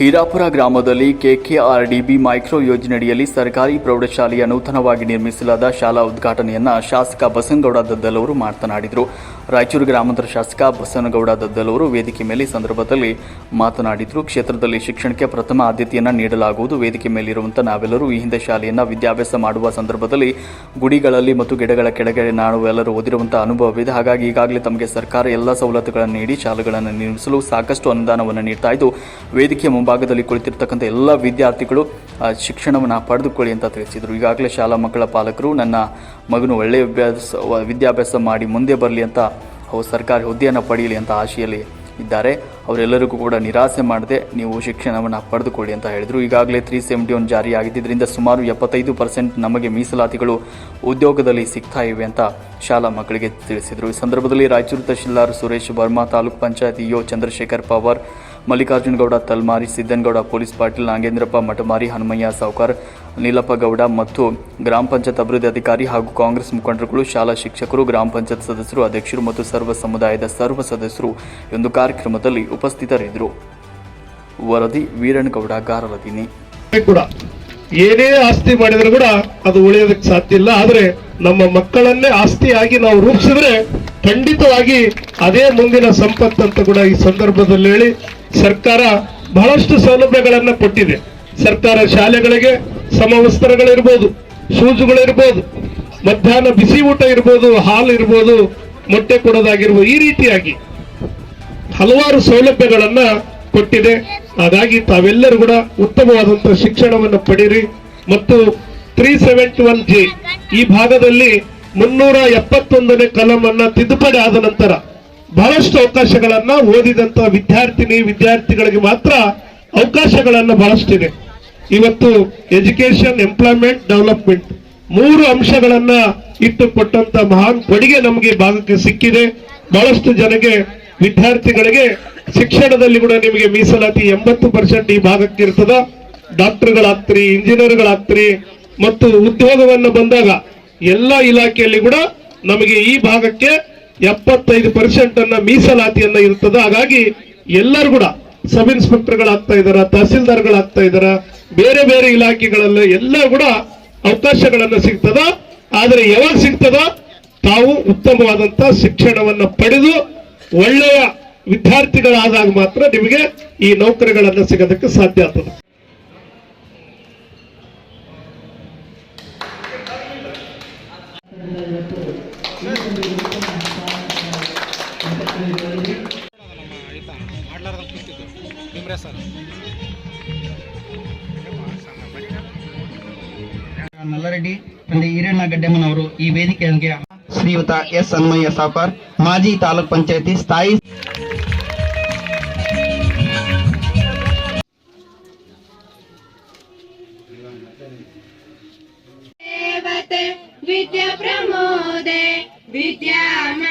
ಹೀರಾಪುರ ಗ್ರಾಮದಲ್ಲಿ KKRDB micro ಯೋಜನೆಯಡಿಯಲ್ಲಿ ಸರ್ಕಾರಿ ಪ್ರೌಢಶಾಲೆಯ ನೂತನವಾಗಿ ನಿರ್ಮಿಸಲಾದ ಶಾಲಾ ಉದ್ಘಾಟನೆಯನ್ನ ಶಾಸಕ ಬಸನಗೌಡ ದದ್ದಲವರು ಮಾತನಾಡಿದರು. ರಾಯಚೂರು ಗ್ರಾಮಾಂತರ ಶಾಸಕ ಬಸನಗೌಡ ದದ್ದಲವರು ವೇದಿಕೆ ಮೇಲೆ ಸಂದರ್ಭದಲ್ಲಿ ಮಾತನಾಡಿದರು. ಕ್ಷೇತ್ರದಲ್ಲಿ ಶಿಕ್ಷಣಕ್ಕೆ ಪ್ರಥಮ ಆದ್ಯತೆಯನ್ನು ನೀಡಲಾಗುವುದು. ವೇದಿಕೆ ಮೇಲಿರುವಂತಹ ನಾವೆಲ್ಲರೂ ಈ ಹಿಂದೆ ಶಾಲೆಯನ್ನು ವಿದ್ಯಾಭ್ಯಾಸ ಮಾಡುವ ಸಂದರ್ಭದಲ್ಲಿ ಗುಡಿಗಳಲ್ಲಿ ಮತ್ತು ಗಿಡಗಳ ಕೆಳಗಡೆ ನಾವು ಎಲ್ಲರೂ ಓದಿರುವಂತಹ ಅನುಭವವಿದೆ. ಹಾಗಾಗಿ ಈಗಾಗಲೇ ತಮಗೆ ಸರ್ಕಾರ ಎಲ್ಲ ಸವಲತ್ತುಗಳನ್ನು ನೀಡಿ ಶಾಲೆಗಳನ್ನು ನಿರ್ಮಿಸಲು ಸಾಕಷ್ಟು ಅನುದಾನವನ್ನು ನೀಡ್ತಾ ಇದ್ದು, ವೇದಿಕೆಯ ಮುಂಭಾಗದಲ್ಲಿ ಕುಳಿತಿರ್ತಕ್ಕಂಥ ಎಲ್ಲ ವಿದ್ಯಾರ್ಥಿಗಳು ಶಿಕ್ಷಣವನ್ನು ಪಡೆದುಕೊಳ್ಳಿ ಅಂತ ತಿಳಿಸಿದರು. ಈಗಾಗಲೇ ಶಾಲಾ ಮಕ್ಕಳ ಪಾಲಕರು ನನ್ನ ಮಗನು ಒಳ್ಳೆಯ ಅಭ್ಯಾಸ ವಿದ್ಯಾಭ್ಯಾಸ ಮಾಡಿ ಮುಂದೆ ಬರಲಿ ಅಂತ ಅವು ಸರ್ಕಾರಿ ಹುದ್ದೆಯನ್ನು ಪಡೆಯಲಿ ಅಂತ ಆಶೆಯಲ್ಲಿ ಇದ್ದಾರೆ. ಅವರೆಲ್ಲರಿಗೂ ಕೂಡ ನಿರಾಸೆ ಮಾಡದೆ ನೀವು ಶಿಕ್ಷಣವನ್ನು ಪಡೆದುಕೊಳ್ಳಿ ಅಂತ ಹೇಳಿದರು. ಈಗಾಗಲೇ ತ್ರೀ ಸೆವೆಂಟಿ ಒನ್ ಜಾರಿಯಾಗಿದ್ದರಿಂದ ಸುಮಾರು ಎಪ್ಪತ್ತೈದು ಪರ್ಸೆಂಟ್ ನಮಗೆ ಮೀಸಲಾತಿಗಳು ಉದ್ಯೋಗದಲ್ಲಿ ಸಿಗ್ತಾ ಇವೆ ಅಂತ ಶಾಲಾ ಮಕ್ಕಳಿಗೆ ತಿಳಿಸಿದರು. ಈ ಸಂದರ್ಭದಲ್ಲಿ ರಾಯಚೂರು ತಹಶೀಲ್ದಾರ್ ಸುರೇಶ್ ವರ್ಮಾ, ತಾಲೂಕ್ ಪಂಚಾಯತ್ ಇಒ ಚಂದ್ರಶೇಖರ್ ಪವಾರ್ ಮಲ್ಲಿಕಾರ್ಜುನ ಗೌಡ, ತಲ್ಮಾರಿ ಸಿದ್ದನಗೌಡ, ಪೊಲೀಸ್ ಪಾಟೀಲ್ ನಾಗೇಂದ್ರಪ್ಪ, ಮಠಮಾರಿ ಹನುಮಯ್ಯ, ಸಾವ್ಕಾರ್ ನೀಲಪ್ಪ ಗೌಡ ಮತ್ತು ಗ್ರಾಮ ಪಂಚಾಯತ್ ಅಭಿವೃದ್ಧಿ ಅಧಿಕಾರಿ ಹಾಗೂ ಕಾಂಗ್ರೆಸ್ ಮುಖಂಡರುಗಳು, ಶಾಲಾ ಶಿಕ್ಷಕರು, ಗ್ರಾಮ ಪಂಚಾಯತ್ ಸದಸ್ಯರು, ಅಧ್ಯಕ್ಷರು ಮತ್ತು ಸರ್ವ ಸಮುದಾಯದ ಸರ್ವ ಸದಸ್ಯರು ಒಂದು ಕಾರ್ಯಕ್ರಮದಲ್ಲಿ ಉಪಸ್ಥಿತರಿದ್ದರು. ವರದಿ ವೀರಣ್ಣಗೌಡ ಗಾರಲದಿನಿ ಕೂಡ, ಏನೇ ಆಸ್ತಿ ಮಾಡಿದ್ರು ಕೂಡ ಅದು ಉಳಿಯೋದಕ್ಕೆ ಸಾಧ್ಯ ಇಲ್ಲ. ಆದ್ರೆ ನಮ್ಮ ಮಕ್ಕಳನ್ನೇ ಆಸ್ತಿಯಾಗಿ ನಾವು ರೂಪಿಸಿದ್ರೆ ಖಂಡಿತವಾಗಿ ಅದೇ ಮುಂದಿನ ಸಂಪತ್ತು ಅಂತ ಕೂಡ ಈ ಸಂದರ್ಭದಲ್ಲಿ ಹೇಳಿ ಸರ್ಕಾರ ಬಹಳಷ್ಟು ಸೌಲಭ್ಯಗಳನ್ನು ಕೊಟ್ಟಿದೆ. ಸರ್ಕಾರ ಶಾಲೆಗಳಿಗೆ ಸಮವಸ್ತ್ರಗಳಿರ್ಬೋದು, ಶೂಸ್ಗಳಿರ್ಬೋದು, ಮಧ್ಯಾಹ್ನ ಬಿಸಿ ಊಟ ಇರ್ಬೋದು, ಹಾಲು ಇರ್ಬೋದು, ಮೊಟ್ಟೆ ಕೊಡೋದಾಗಿರ್ಬೋದು, ಈ ರೀತಿಯಾಗಿ ಹಲವಾರು ಸೌಲಭ್ಯಗಳನ್ನ ಕೊಟ್ಟಿದೆ. ಹಾಗಾಗಿ ತಾವೆಲ್ಲರೂ ಕೂಡ ಉತ್ತಮವಾದಂತಹ ಶಿಕ್ಷಣವನ್ನು ಪಡೀರಿ ಮತ್ತು ತ್ರೀ ಸೆವೆಂಟಿ ಒನ್ ಜಿ ಈ ಭಾಗದಲ್ಲಿ ಮುನ್ನೂರ ಎಪ್ಪತ್ತೊಂದನೇ ಕಲಮನ್ನ ತಿದ್ದುಪಡಿ ಆದ ನಂತರ ಬಹಳಷ್ಟು ಅವಕಾಶಗಳನ್ನ ಓದಿದಂತ ವಿದ್ಯಾರ್ಥಿನಿ, ವಿದ್ಯಾರ್ಥಿಗಳಿಗೆ ಮಾತ್ರ ಅವಕಾಶಗಳನ್ನ ಬಹಳಷ್ಟಿದೆ. ಇವತ್ತು ಎಜುಕೇಶನ್ ಎಂಪ್ಲಾಯ್ಮೆಂಟ್, ಡೆವಲಪ್ಮೆಂಟ್ ಮೂರು ಅಂಶಗಳನ್ನ ಇಟ್ಟುಕೊಟ್ಟಂತ ಮಹಾನ್ ಕೊಡುಗೆ ನಮಗೆ ಭಾಗಕ್ಕೆ ಸಿಕ್ಕಿದೆ. ಬಹಳಷ್ಟು ಜನಗೆ, ವಿದ್ಯಾರ್ಥಿಗಳಿಗೆ ಶಿಕ್ಷಣದಲ್ಲಿ ಕೂಡ ನಿಮಗೆ ಮೀಸಲಾತಿ ಎಂಬತ್ತು ಪರ್ಸೆಂಟ್ ಈ ಭಾಗಕ್ಕೆ ಇರ್ತದ. ಡಾಕ್ಟರ್ಗಳಾಗ್ತೀರಿ, ಇಂಜಿನಿಯರ್ಗಳಾಗ್ತೀರಿ ಮತ್ತು ಉದ್ಯೋಗವನ್ನು ಬಂದಾಗ ಎಲ್ಲ ಇಲಾಖೆಯಲ್ಲಿ ಕೂಡ ನಮಗೆ ಈ ಭಾಗಕ್ಕೆ ಎಪ್ಪತ್ತೈದು ಪರ್ಸೆಂಟ್ ಅನ್ನ ಮೀಸಲಾತಿಯನ್ನ ಇರ್ತದ. ಹಾಗಾಗಿ ಎಲ್ಲರೂ ಕೂಡ ಸಬ್ ಇನ್ಸ್ಪೆಕ್ಟರ್ಗಳಾಗ್ತಾ ಇದಾರ ತಹಸೀಲ್ದಾರ್ಗಳಾಗ್ತಾ ಇದಾರ, ಬೇರೆ ಬೇರೆ ಇಲಾಖೆಗಳಲ್ಲ ಎಲ್ಲ ಕೂಡ ಅವಕಾಶಗಳನ್ನ ಸಿಗ್ತದ. ಆದ್ರೆ ಯಾವಾಗ ಸಿಗ್ತದ? ತಾವು ಉತ್ತಮವಾದಂತ ಶಿಕ್ಷಣವನ್ನ ಪಡೆದು ಒಳ್ಳೆಯ ವಿದ್ಯಾರ್ಥಿಗಳಾದಾಗ ಮಾತ್ರ ನಿಮಗೆ ಈ ನೌಕರಿಗಳನ್ನ ಸಿಗೋದಕ್ಕೆ ಸಾಧ್ಯ ಆಗ್ತದೆ. సంప్రసారం ನಲ್ಲರೆಡ್ಡಿ ತಂದೆ ಈರಣ್ಣ ಗಡ್ಡೆಮ್ಮನವರು ಈ ವೇದಿಕೆಯೊಂದಿಗೆ ಶ್ರೀಯುತ ಎಸ್ ಹನುಮಯ್ಯ ಸಾಫರ್ ಮಾಜಿ ತಾಲೂಕ್ ಪಂಚಾಯತಿ ಸ್ಥಾಯಿ ವಿದ್ಯಾ ಪ್ರಮೋದೆ ವಿದ್ಯಾಮ